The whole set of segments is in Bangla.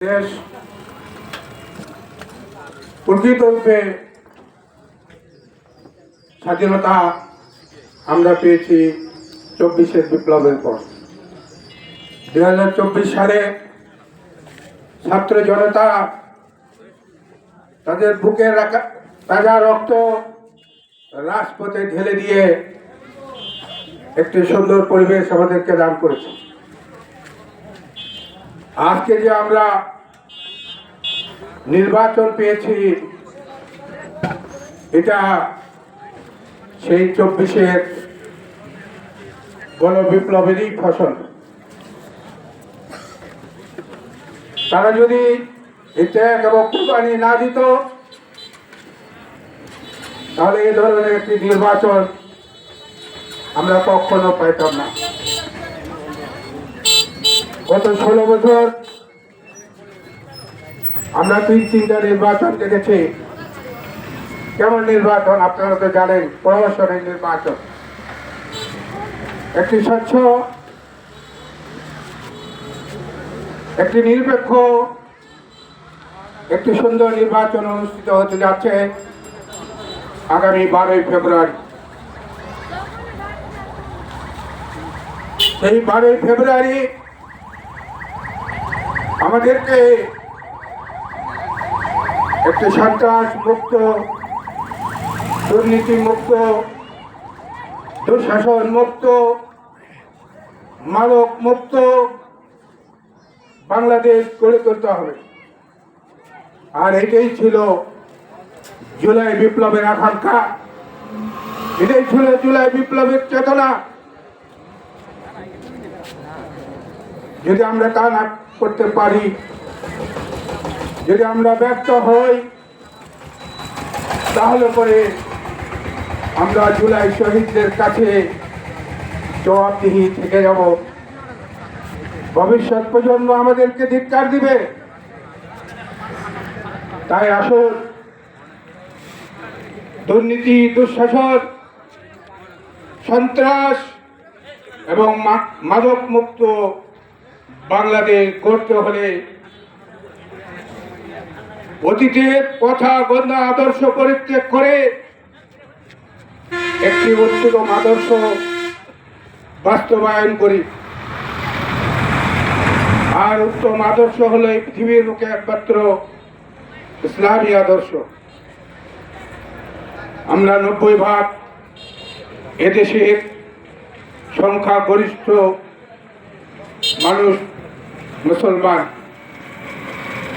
দেশ প্রকৃতরূপে স্বাধীনতা আমরা পেয়েছি চব্বিশের বিপ্লবের পর। দুই হাজার চব্বিশ সালে ছাত্র জনতা তাদের বুকের রাখা- তাজা রক্ত রাজপথে ঢেলে দিয়ে একটি সুন্দর পরিবেশ আমাদেরকে দান করেছে। আজকে যে আমরা নির্বাচন পেয়েছি, এটা সেই চব্বিশের গণবিপ্লবেরই ফসল। তারা যদি ত্যাগ এবং কুরবানি না দিত, তাহলে এই ধরনের একটি নির্বাচন আমরা কখনো পাইতাম না। গত ষোলো বছর আমরা তিন তিনটা নির্বাচন দেখেছি। কেমন নির্বাচন আপনারা তো জানেন প্রহসনের নির্বাচন। একটি স্বচ্ছ, একটি নিরপেক্ষ, একটি সুন্দর নির্বাচন অনুষ্ঠিত হতে যাচ্ছে আগামী বারোই ফেব্রুয়ারি। সেই বারোই ফেব্রুয়ারি আমাদেরকে একটি সন্ত্রাস মুক্ত, দুর্নীতি মুক্ত, দুঃশাসন মুক্ত মাদক মুক্ত বাংলাদেশ গড়ে তুলতে হবে। আর এটাই ছিল জুলাই বিপ্লবের আকাঙ্ক্ষা। এটাই ছিল জুলাই বিপ্লবের চেতনা। যদি আমরা তা না করতে পারি। যদি আমরা ব্যর্থ হই, তাহলে পরে আমরা জুলাই শহীদদের কাছে জবাবদিহি থেকে যাব। ভবিষ্যৎ প্রজন্ম আমাদেরকে ধিক্কার দিবে। তাই আসুন, দুর্নীতি, দুঃশাসন, সন্ত্রাস এবং মাদক মুক্ত বাংলাদেশ গড়তে হলে অতীতের কথা, গন্ধা, আদর্শ পরিত্যাগ করে একটি উত্তম আদর্শ বাস্তবায়ন করি। আর উত্তম আদর্শ হলো এই পৃথিবীর মুখে একমাত্র ইসলামী আদর্শ। আমরা নব্বই ভাগ এদেশের সংখ্যা গরিষ্ঠ মানুষ মুসলমান।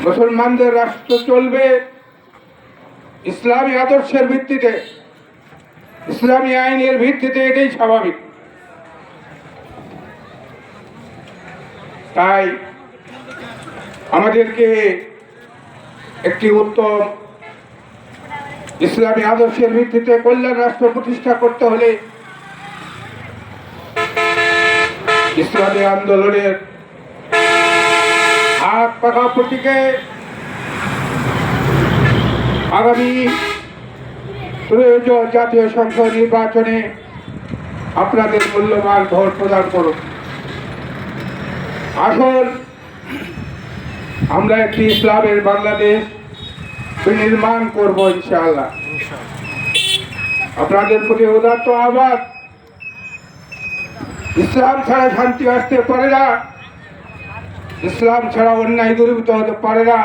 মুসলমানদের রাষ্ট্র চলবে ইসলামী আদর্শের ভিত্তিতে। ইসলামী আইনের ভিত্তিতে এটাই স্বাভাবিক। তাই আমাদেরকে একটি উত্তম ইসলামী আদর্শের ভিত্তিতে কল্যাণ রাষ্ট্র প্রতিষ্ঠা করতে হলে ইসলামী আন্দোলনের হাত পাকা প্রতীকে আগামী ত্রয়োদশ জাতীয় সংসদ নির্বাচনে আপনাদের মূল্যবান ভোট প্রদান করুন। আসুন, আমরা একটি ইসলামের বাংলাদেশ বিনির্মাণ করব ইনশাআল্লাহ। আপনাদের প্রতি উদাত্ত আহ্বান। ইসলাম ছাড়া শান্তি আসতে পারে না। ইসলাম ছাড়া অন্যায় দূরীভূত হতে পারে না।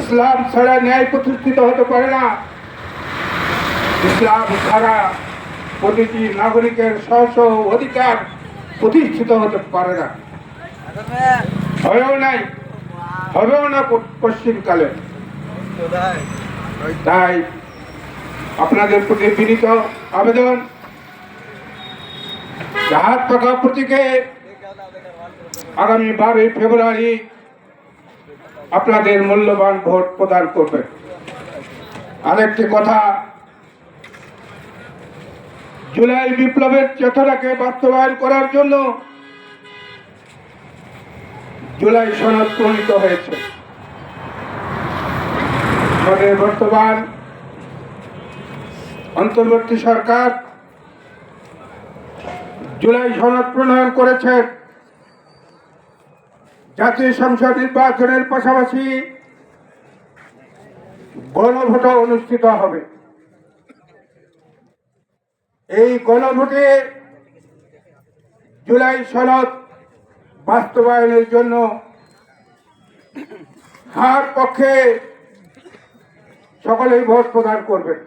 ইসলাম ছাড়া ন্যায় প্রতিষ্ঠিত হতে পারে না। ইসলাম ছাড়া প্রতিটি নাগরিকের স্ব অধিকার প্রতিষ্ঠিত হতে পারে না। হবেও নাই, হবেও না পশ্চিমকালে। তাই আপনাদের প্রতি বিনীত আবেদন। জাহাজ পাকা প্রতীকে আগামী বারোই ফেব্রুয়ারি আপনাদের মূল্যবান ভোট প্রদান করবেন আরেকটি কথা, জুলাই বিপ্লবের চেতনাকে বাস্তবায়ন করার জন্য জুলাই সনদ প্রণীত হয়েছে। আমাদের বর্তমান অন্তর্বর্তী সরকার জুলাই সনদ প্রণয়ন করেছেন জাতীয় সংসদ নির্বাচনের পাশাপাশি গণভোট অনুষ্ঠিত হবে। এই গণভোটে জুলাই সনদ বাস্তবায়নের জন্য হার পক্ষে সকলেই ভোট প্রদান করবেন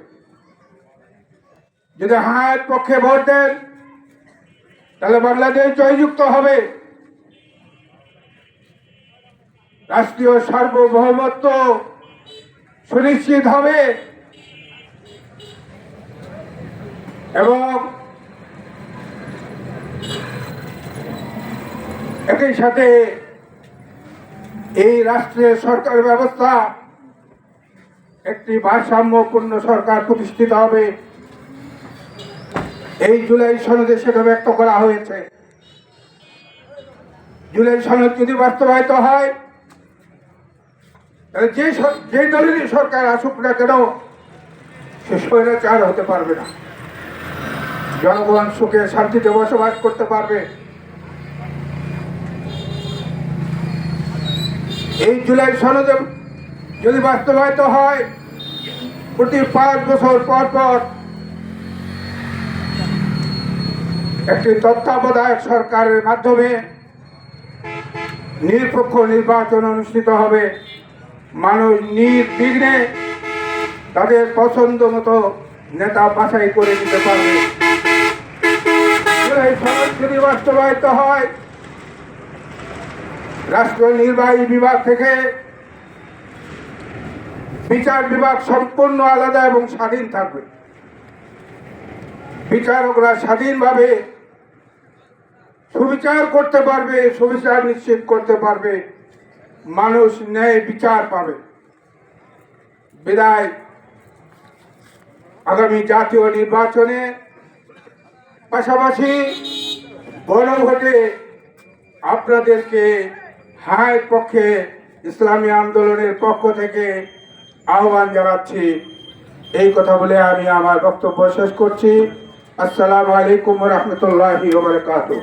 যদি হার পক্ষে ভোট দেন, তাহলে বাংলাদেশ জয়যুক্ত হবে। রাষ্ট্রীয় সার্বভৌমত্ব সুনিশ্চিত হবে এবং একই সাথে এই রাষ্ট্রের সরকার ব্যবস্থা একটি ভারসাম্যপূর্ণ সরকার প্রতিষ্ঠিত হবে। এই জুলাই সনদে সেটা ব্যক্ত করা হয়েছে। জুলাই সনদ যদি বাস্তবায়িত হয় যে যে দলেরই সরকার আসুক না কেন, সে স্বৈরাচার হতে পারবে না। জনগণ সুখে শান্তিতে বসবাস করতে পারবে। এই জুলাই সনদে যদি বাস্তবায়িত হয়, প্রতি পাঁচ বছর পর পর একটি তত্ত্বাবধায়ক সরকারের মাধ্যমে নিরপেক্ষ নির্বাচন অনুষ্ঠিত হবে। মানুষ নির্বিঘ্নে তাদের পছন্দ মতো নেতা বাছাই করে দিতে পারবে। যদি বাস্তবায়িত হয়। রাষ্ট্র নির্বাহী বিভাগ থেকে বিচার বিভাগ সম্পূর্ণ আলাদা এবং স্বাধীন থাকবে। বিচারকরা স্বাধীনভাবে সুবিচার করতে পারবে, সুবিচার নিশ্চিত করতে পারবে। মানুষ ন্যায় বিচার পাবে। বিদায়। আগামী জাতীয় নির্বাচনে পাশাপাশি গণভোটে আপনাদেরকে হায় পক্ষে ইসলামী আন্দোলনের পক্ষ থেকে আহ্বান জানাচ্ছি। এই কথা বলে আমি আমার বক্তব্য শেষ করছি। আসসালামু আলাইকুম রহমতুল্লাহি ওবরাকাতুহ